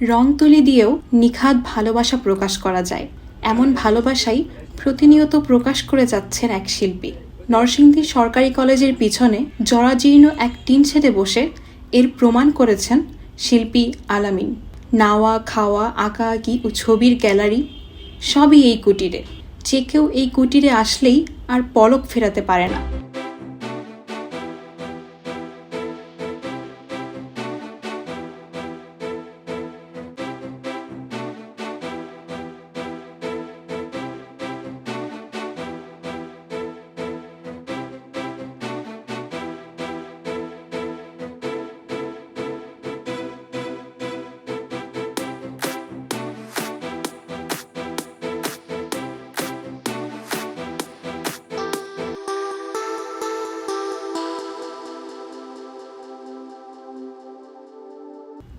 রং তুলি দিয়েও নিখাদ ভালোবাসা প্রকাশ করা যায়। এমন ভালোবাসাই প্রতিনিয়ত প্রকাশ করে যাচ্ছেন এক শিল্পী। নরসিংদী সরকারি কলেজের পিছনে জরাজীর্ণ এক টিন ছেদে বসে এর প্রমাণ করেছেন শিল্পী আলামিন। নাওয়া, খাওয়া, আঁকা, আঁকি ও ছবির গ্যালারি সবই এই কুটিরে। যে কেউ এই কুটিরে আসলেই আর পলক ফেরাতে পারে না।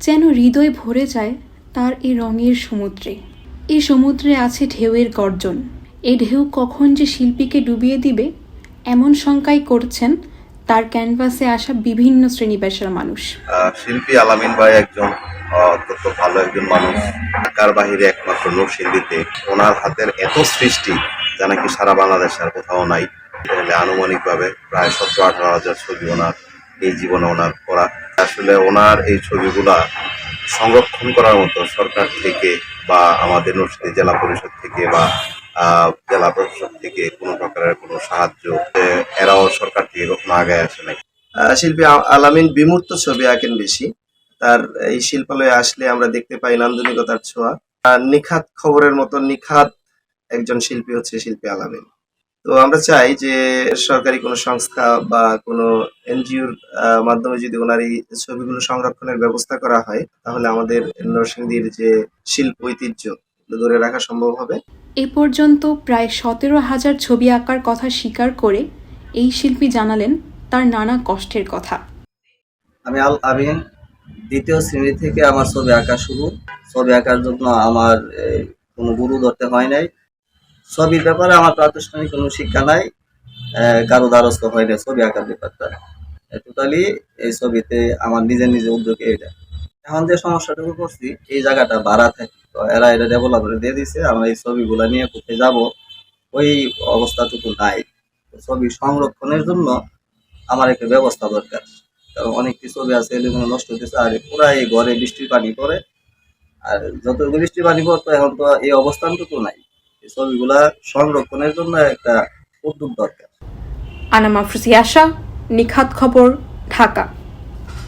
যেন হৃদয় ভরে যায় তার এই রঙের সমুদ্রে। এই সমুদ্রে আছে ঢেউয়ের গর্জন। এই ঢেউ কখন যে শিল্পীকে ডুবিয়ে দিবে, এমন শঙ্কাই করছেন তার ক্যানভাসে আসা বিভিন্ন শ্রেণি পেশার মানুষ শিল্পী আলামিন ভাই একজন অত্যন্ত ভালো একজন মানুষ। ঢাকার বাহিরে একমাত্র নরসিংদীতে। ওনার হাতের এত সৃষ্টি, যা নাকি সারা বাংলাদেশে আর কোথাও নাই। আনুমানিকভাবে প্রায় সতেরো আঠারো হাজার ছবি ওনার, এই জীবনে ওনার করা আসলে ওনার এই ছবিগুলা সংরক্ষণ করার মতো সরকার থেকে বা আমাদের নরসিংদী জেলা পরিষদ থেকে বা জেলা প্রশাসন থেকে কোনো প্রকারের কোনো সাহায্য এরাও সরকার থেকে কখনো আগে আসে নাই। শিল্পী আলামিন বিমূর্ত ছবি আঁকেন বেশি। তার এই শিল্পালয়ে আসলে আমরা দেখতে পাই নান্দনিকতার ছোঁয়া। নিখাত খবরের মতো নিখাত একজন শিল্পী হচ্ছে শিল্পী আলামিন। তো আমরা চাই যে সরকারি কোনো সংস্থা বা কোনো এনজিওর মাধ্যমে যদি ওনার এই ছবিগুলো সংরক্ষণের ব্যবস্থা করা হয় তাহলে আমাদের নরসিংদীর যে শিল্প ঐতিহ্য ধরে রাখা সম্ভব হবে। এ পর্যন্ত প্রায় সতেরো হাজার ছবি আঁকার কথা স্বীকার করে এই শিল্পী জানালেন তার নানা কষ্টের কথা। আমি আল আমিন দ্বিতীয় শ্রেণি থেকে আমার ছবি আঁকা শুরু। ছবি আঁকার জন্য আমার কোনো গুরু ধরতে হয় নাই। ছবির ব্যাপারে আমার তো প্রাতিষ্ঠানিক কোনো শিক্ষা নাই কারও দ্বারস্থ হয় না ছবি আঁকার ব্যাপারটা। টোটালি এই ছবিতে আমার নিজের নিজের উদ্যোগে এটা এখন যে সমস্যাটুকু করছি, এই জায়গাটা ভাড়া থাকে। তো এরা এটা ডেভেলপ করে দিয়ে দিছে, আমরা এই ছবিগুলো নিয়ে কোথায় যাব, ওই অবস্থাটুকু নাই। ছবি সংরক্ষণের জন্য আমার একটা ব্যবস্থা দরকার। কারণ অনেক কিছু ছবি আছে এগুলো নষ্ট হতেছে আর পুরা এই ঘরে বৃষ্টির পানি পড়ে। আর যত বৃষ্টির পানি পড়তো, এখন তো এই অবস্থানটুকু নাই। এই ছবিগুলা সংরক্ষণের জন্য একটা উদ্যোগ দরকার। আনামা আফরুসি আশা নিখাত খবর ঢাকা।